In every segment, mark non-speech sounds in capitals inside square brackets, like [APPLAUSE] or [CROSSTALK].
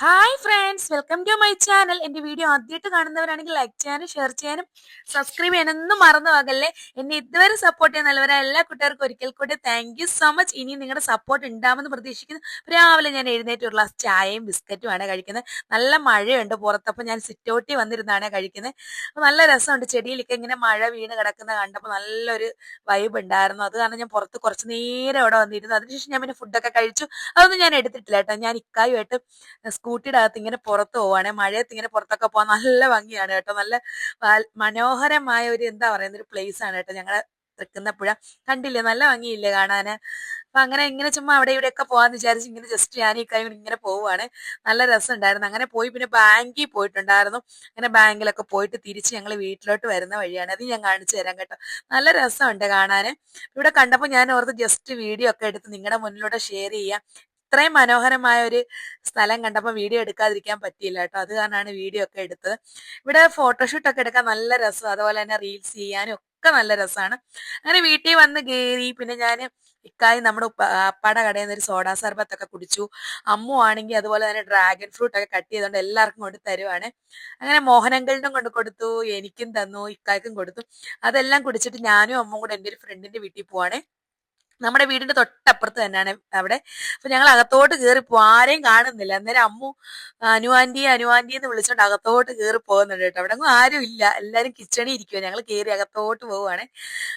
Hi friends welcome to my channel എന്റെ video ആദ്യമായിട്ട് കാണുന്നവരാണെങ്കിൽ ലൈക്ക് ചെയ്യാനും ഷെയർ ചെയ്യാനും സബ്സ്ക്രൈബ് ചെയ്യാനൊന്നും മറന്നു പോകല്ലേ? എന്നെ ഇതുവരെ സപ്പോർട്ട് ചെയ്യുന്ന നല്ലവരായ എല്ലാ കൂട്ടുകാർക്കും ഒരിക്കൽ കൂടി താങ്ക് യു സോ മച്ച് ഇനി നിങ്ങളുടെ സപ്പോർട്ട് ഉണ്ടാവുമെന്ന് പ്രതീക്ഷിക്കുന്നു. രാവിലെ ഞാൻ എഴുന്നേറ്റ് ഒരു ഗ്ലാസ് ചായയും ബിസ്ക്കറ്റുമാണ് കഴിക്കുന്നത്. നല്ല മഴയുണ്ട് പുറത്തപ്പോൾ ഞാൻ സിറ്റൗട്ടി വന്നിരുന്നാണ് കഴിക്കുന്നത്. നല്ല രസമുണ്ട്. ചെടിയിലൊക്കെ ഇങ്ങനെ മഴ വീണ് കിടക്കുന്ന കണ്ടപ്പോൾ നല്ലൊരു വൈബ് ഉണ്ടായിരുന്നു. അത് കാരണം ഞാൻ പുറത്ത് കുറച്ച് നേരം അവിടെ വന്നിരുന്നു. അതിനുശേഷം ഞാൻ പിന്നെ ഫുഡൊക്കെ കഴിച്ചു. അതൊന്നും ഞാൻ എടുത്തിട്ടില്ല കേട്ടോ. ഞാൻ ഇക്കായുമായിട്ട് സ്കൂട്ടിയുടെ അകത്ത് ഇങ്ങനെ പുറത്ത് പോവാണ് മഴയത്ത് ഇങ്ങനെ പുറത്തൊക്കെ പോകാൻ നല്ല ഭംഗിയാണ് കേട്ടോ. നല്ല മനോഹരമായ ഒരു എന്താ പറയുന്ന ഒരു പ്ലേസ് ആണ് കേട്ടോ ഞങ്ങളെ തൃക്കുന്നപ്പുഴ കണ്ടില്ലേ? നല്ല ഭംഗിയില്ലേ കാണാന്? അപ്പൊ അങ്ങനെ ഇങ്ങനെ ചുമ്മാ അവിടെ ഇവിടെ ഒക്കെ പോവാന്ന് വിചാരിച്ച് ഇങ്ങനെ ജസ്റ്റ് ഞാൻ ഈ കൈ ഇങ്ങനെ പോവാണ് നല്ല രസം ഉണ്ടായിരുന്നു അങ്ങനെ പോയി പിന്നെ ബാങ്കിൽ പോയിട്ടുണ്ടായിരുന്നു. അങ്ങനെ ബാങ്കിലൊക്കെ പോയിട്ട് തിരിച്ച് ഞങ്ങൾ വീട്ടിലോട്ട് വരുന്ന വഴിയാണ്. അത് ഞാൻ കാണിച്ചു തരാം കേട്ടോ. നല്ല രസമുണ്ട് കാണാന്. ഇവിടെ കണ്ടപ്പോൾ ഞാൻ ഓർത്ത് ജസ്റ്റ് വീഡിയോ ഒക്കെ എടുത്ത് നിങ്ങളുടെ മുന്നിലൂടെ ഷെയർ ചെയ്യാം. ഇത്രയും മനോഹരമായ ഒരു സ്ഥലം കണ്ടപ്പോൾ വീഡിയോ എടുക്കാതിരിക്കാൻ പറ്റിയില്ല കേട്ടോ. അത് കാരണമാണ് വീഡിയോ ഒക്കെ എടുത്തത്. ഇവിടെ ഫോട്ടോഷൂട്ട് ഒക്കെ എടുക്കാൻ നല്ല രസം. അതുപോലെ തന്നെ റീൽസ് ചെയ്യാനും ഒക്കെ നല്ല രസമാണ്. അങ്ങനെ വീട്ടിൽ വന്ന് കയറി പിന്നെ ഞാൻ ഇക്കായി നമ്മുടെ അപ്പാടെ കടയിൽ നിന്ന് ഒരു സോഡാ സർബത്തൊക്കെ കുടിച്ചു. അമ്മു ആണെങ്കിൽ അതുപോലെ തന്നെ ഡ്രാഗൺ ഫ്രൂട്ട് ഒക്കെ കട്ട് ചെയ്തുകൊണ്ട് എല്ലാവർക്കും കൊണ്ട് തരുവാണ്. അങ്ങനെ മോഹനങ്കളിനും കൊണ്ട് കൊടുത്തു എനിക്കും തന്നു ഇക്കായ്ക്കും കൊടുത്തു. അതെല്ലാം കുടിച്ചിട്ട് ഞാനും അമ്മും കൂടെ എന്റെ ഒരു ഫ്രണ്ടിന്റെ വീട്ടിൽ പോവാണേ. നമ്മുടെ വീടിന്റെ തൊട്ടപ്പുറത്ത് തന്നെയാണ് അവിടെ. അപ്പൊ ഞങ്ങൾ അകത്തോട്ട് കയറി പോകും ആരെയും കാണുന്നില്ല. അന്നേരം അമ്മു അനുവാന്റി അനുവാന്റി എന്ന് വിളിച്ചോണ്ട് അകത്തോട്ട് കയറി പോകുന്നുണ്ട് കേട്ടോ. അവിടെ ആരും ഇല്ല. എല്ലാരും കിച്ചണി ഇരിക്കുവോ. ഞങ്ങൾ കയറി അകത്തോട്ട് പോവുകയാണ്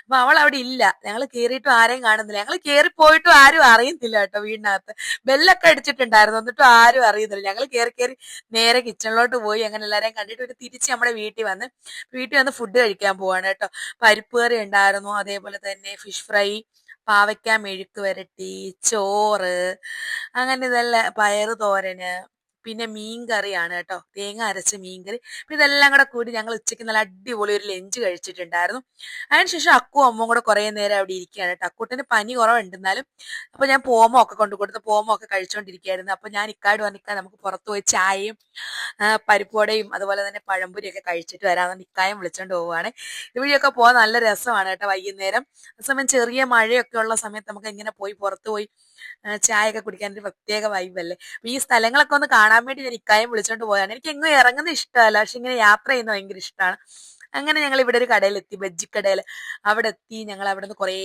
അപ്പൊ അവൾ അവിടെ ഇല്ല. ഞങ്ങൾ കയറിയിട്ടും ആരെയും കാണുന്നില്ല. ഞങ്ങൾ കയറി പോയിട്ടും ആരും അറിയുന്നില്ല കേട്ടോ വീടിനകത്ത്. ബെല്ലൊക്കെ അടിച്ചിട്ടുണ്ടായിരുന്നു. എന്നിട്ടും ആരും അറിയുന്നില്ല ഞങ്ങൾ കയറി കയറി നേരെ കിച്ചണിലോട്ട് പോയി. അങ്ങനെ എല്ലാരെയും കണ്ടിട്ട് ഒരു തിരിച്ച് നമ്മുടെ വീട്ടിൽ വന്ന് വീട്ടിൽ വന്ന് ഫുഡ് കഴിക്കാൻ പോവാണ് കേട്ടോ. പരിപ്പ് കറി ഉണ്ടായിരുന്നു. അതേപോലെ തന്നെ ഫിഷ് ഫ്രൈ പാവയ്ക്ക മെഴുക്ക് വരട്ടി ചോറ് അങ്ങനെ ഇതെല്ലാം പയറ് തോരന് പിന്നെ മീൻ കറിയാണ് കേട്ടോ. തേങ്ങ അരച്ച മീൻ കറി അപ്പൊ ഇതെല്ലാം കൂടെ കൂടി ഞങ്ങൾ ഉച്ചയ്ക്ക് നല്ല അടിപൊളി ഒരു ലഞ്ച് കഴിച്ചിട്ടുണ്ടായിരുന്നു. അതിനുശേഷം അക്കുവും അമ്മയും കൂടെ കുറേ നേരം അവിടെ ഇരിക്കുകയാണ് കേട്ടോ. അക്കൂട്ടിന് പനി കുറവുണ്ടെന്നാലും അപ്പൊ ഞാൻ പോമോ ഒക്കെ കൊണ്ടു കൊടുത്ത് പോമോ ഒക്കെ കഴിച്ചുകൊണ്ടിരിക്കുകയായിരുന്നു അപ്പൊ ഞാൻ ഇക്കാട് വന്നിക്കാൻ നമുക്ക് പുറത്തു പോയി ചായയും പരിപ്പുവടയും അതുപോലെ തന്നെ പഴംപൊരിയൊക്കെ കഴിച്ചിട്ട് വരാമെന്ന് ഇക്കായം വിളിച്ചോണ്ട് പോവുകയാണ് ഇതുവഴിയൊക്കെ പോകാൻ നല്ല രസമാണ് കേട്ടോ വൈകുന്നേരം. സമയം ചെറിയ മഴയൊക്കെ ഉള്ള സമയത്ത് നമുക്ക് ഇങ്ങനെ പോയി പുറത്തു പോയി ചായ ചായയൊക്കെ കുടിക്കാൻ ഒരു പ്രത്യേക വൈബല്ലേ ഈ സ്ഥലങ്ങളൊക്കെ ഒന്ന് കാണാൻ വേണ്ടി ഞാൻ ഇക്കായും വിളിച്ചോണ്ട് പോയാണ് എനിക്ക് എങ്ങും ഇറങ്ങുന്ന ഇഷ്ടമല്ല. പക്ഷെ ഇങ്ങനെ യാത്ര ചെയ്യുന്ന ഭയങ്കര ഇഷ്ടമാണ് അങ്ങനെ ഞങ്ങൾ ഇവിടെ ഒരു കടയിൽ എത്തി ബജ്ജിക്കടയിൽ അവിടെ എത്തി ഞങ്ങൾ അവിടെ നിന്ന് കുറേ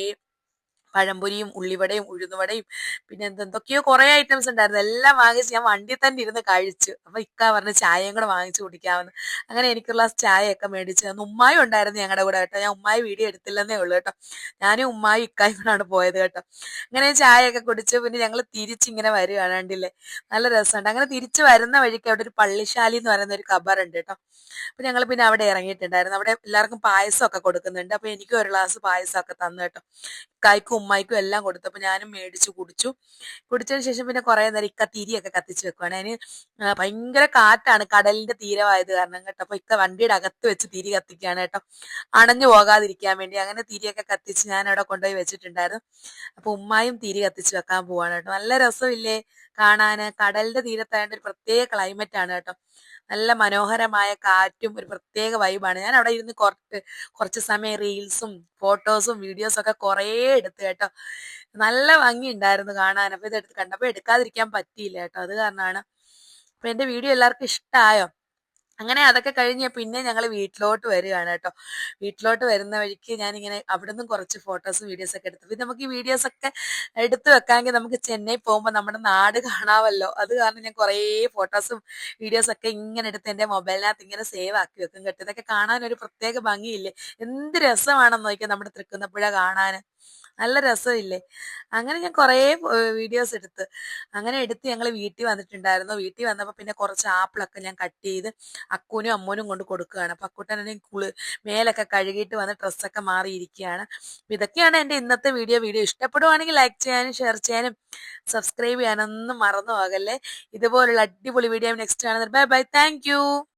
പഴംപൊരിയും ഉള്ളിവടയും ഉഴുന്നുവടയും പിന്നെ എന്തെന്തൊക്കെയോ കുറെ ഐറ്റംസ് ഉണ്ടായിരുന്നു. എല്ലാം വാങ്ങിച്ച് ഞാൻ വണ്ടിയിൽ തന്നെ ഇരുന്ന് കഴിച്ചു. അപ്പൊ ഇക്ക പറഞ്ഞ് ചായയും കൂടെ വാങ്ങിച്ചു കുടിക്കാമെന്ന്. അങ്ങനെ എനിക്കുള്ള ചായയൊക്കെ മേടിച്ചു തന്നു. ഉമ്മായും ഉണ്ടായിരുന്നു ഞങ്ങളുടെ കൂടെ കേട്ടോ. ഞാൻ ഉമ്മായി വീഡിയോ എടുത്തില്ലെന്നേ ഉള്ളൂ കേട്ടോ. ഞാനും ഉമ്മായി ഇക്കായും കൂടാണ് പോയത് കേട്ടോ. അങ്ങനെ ചായയൊക്കെ കുടിച്ചു പിന്നെ ഞങ്ങൾ തിരിച്ചിങ്ങനെ വരികയാണ് കണ്ടില്ലേ? നല്ല രസമുണ്ട്. അങ്ങനെ തിരിച്ചു വരുന്ന വഴിക്ക് അവിടെ ഒരു പള്ളിശാലി എന്ന് പറയുന്ന ഒരു കബറുണ്ട് കേട്ടോ. അപ്പൊ ഞങ്ങൾ പിന്നെ അവിടെ ഇറങ്ങിയിട്ടുണ്ടായിരുന്നു. അവിടെ എല്ലാവർക്കും പായസമൊക്കെ കൊടുക്കുന്നുണ്ട്. അപ്പൊ എനിക്കും ഒരു ഗ്ലാസ് പായസമൊക്കെ തന്നു കേട്ടോ. ഇക്കായ്ക്കും ഉമ്മായിക്കും എല്ലാം കൊടുത്തു. അപ്പൊ ഞാനും മേടിച്ചു കുടിച്ചു. കുടിച്ചതിന് ശേഷം പിന്നെ കുറേ നേരം ഇക്ക തിരിയൊക്കെ കത്തിച്ച് വെക്കുവാണ്. അതിന് ഭയങ്കര കാറ്റാണ് കടലിന്റെ തീരമായത് കാരണം കേട്ടോ. അപ്പൊ ഇക്ക വണ്ടിയുടെ അകത്ത് വെച്ച് തിരി കത്തിക്കുകയാണ് കേട്ടോ. അണഞ്ഞു പോകാതിരിക്കാൻ വേണ്ടി അങ്ങനെ തിരിയൊക്കെ കത്തിച്ച് ഞാൻ അവിടെ കൊണ്ടുപോയി വെച്ചിട്ടുണ്ടായിരുന്നു. അപ്പൊ ഉമ്മായും തിരി കത്തിച്ച് വെക്കാൻ പോവാണ് കേട്ടോ. നല്ല രസമില്ലേ കാണാന്. കടലിന്റെ തീരത്തായ ഒരു പ്രത്യേക ക്ലൈമറ്റ് ആണ് കേട്ടോ. നല്ല മനോഹരമായ കാറ്റും ഒരു പ്രത്യേക വൈബാണ് ഞാൻ അവിടെ ഇരുന്ന് കുറച്ച് കുറച്ച് സമയം റീൽസും ഫോട്ടോസും വീഡിയോസും ഒക്കെ കുറേ എടുത്തു കേട്ടോ. നല്ല ഭംഗി ഉണ്ടായിരുന്നു കാണാൻ. അപ്പൊ ഇത് എടുത്ത് കണ്ടപ്പോ എടുക്കാതിരിക്കാൻ പറ്റിയില്ല കേട്ടോ. അത് കാരണമാണ്. അപ്പൊ എന്റെ വീഡിയോ എല്ലാവർക്കും ഇഷ്ടമായോ അങ്ങനെ അതൊക്കെ കഴിഞ്ഞ് പിന്നെ ഞങ്ങൾ വീട്ടിലോട്ട് വരികയാണ് കേട്ടോ. വീട്ടിലോട്ട് വരുന്ന വഴിക്ക് ഞാനിങ്ങനെ അവിടെ നിന്നും കുറച്ച് ഫോട്ടോസും വീഡിയോസ് ഒക്കെ എടുത്തു പിന്നെ നമുക്ക് ഈ വീഡിയോസ് ഒക്കെ എടുത്തു വെക്കാമെങ്കിൽ നമുക്ക് ചെന്നൈ പോകുമ്പോൾ നമ്മുടെ നാട് [LAUGHS] കാണാമല്ലോ. അത് കാരണം ഞാൻ കുറേ ഫോട്ടോസും വീഡിയോസ് ഒക്കെ ഇങ്ങനെ എടുത്ത് എന്റെ മൊബൈലിനകത്ത് ഇങ്ങനെ സേവ് ആക്കി വെക്കും കേട്ടോ. ഇതൊക്കെ കാണാൻ ഒരു പ്രത്യേക ഭംഗിയില്ലേ? എന്ത് രസമാണെന്ന് നോക്കിയാൽ നമ്മുടെ തൃക്കുന്നപ്പുഴ കാണാൻ നല്ല രസമില്ലേ? അങ്ങനെ ഞാൻ കുറേ വീഡിയോസ് എടുത്ത്. അങ്ങനെ എടുത്ത് ഞങ്ങൾ വീട്ടിൽ വന്നിട്ടുണ്ടായിരുന്നു. വീട്ടിൽ വന്നപ്പോൾ പിന്നെ കുറച്ച് ആപ്പിളൊക്കെ ഞാൻ കട്ട് ചെയ്ത് അക്കൂനും അമ്മൂനും കൊണ്ട് കൊടുക്കുകയാണ്. അപ്പം അക്കൂട്ടനെ കുളി മേലൊക്കെ കഴുകിയിട്ട് വന്ന് ഡ്രസ്സൊക്കെ മാറിയിരിക്കുകയാണ്. ഇതൊക്കെയാണ് എന്റെ ഇന്നത്തെ വീഡിയോ. വീഡിയോ ഇഷ്ടപ്പെടുവാണെങ്കിൽ ലൈക്ക് ചെയ്യാനും ഷെയർ ചെയ്യാനും സബ്സ്ക്രൈബ് ചെയ്യാനൊന്നും മറന്നു പോകല്ലേ. ഇതുപോലുള്ള അടിപൊളി വീഡിയോ നെക്സ്റ്റ് കാണുന്നത്. Bye bye. താങ്ക്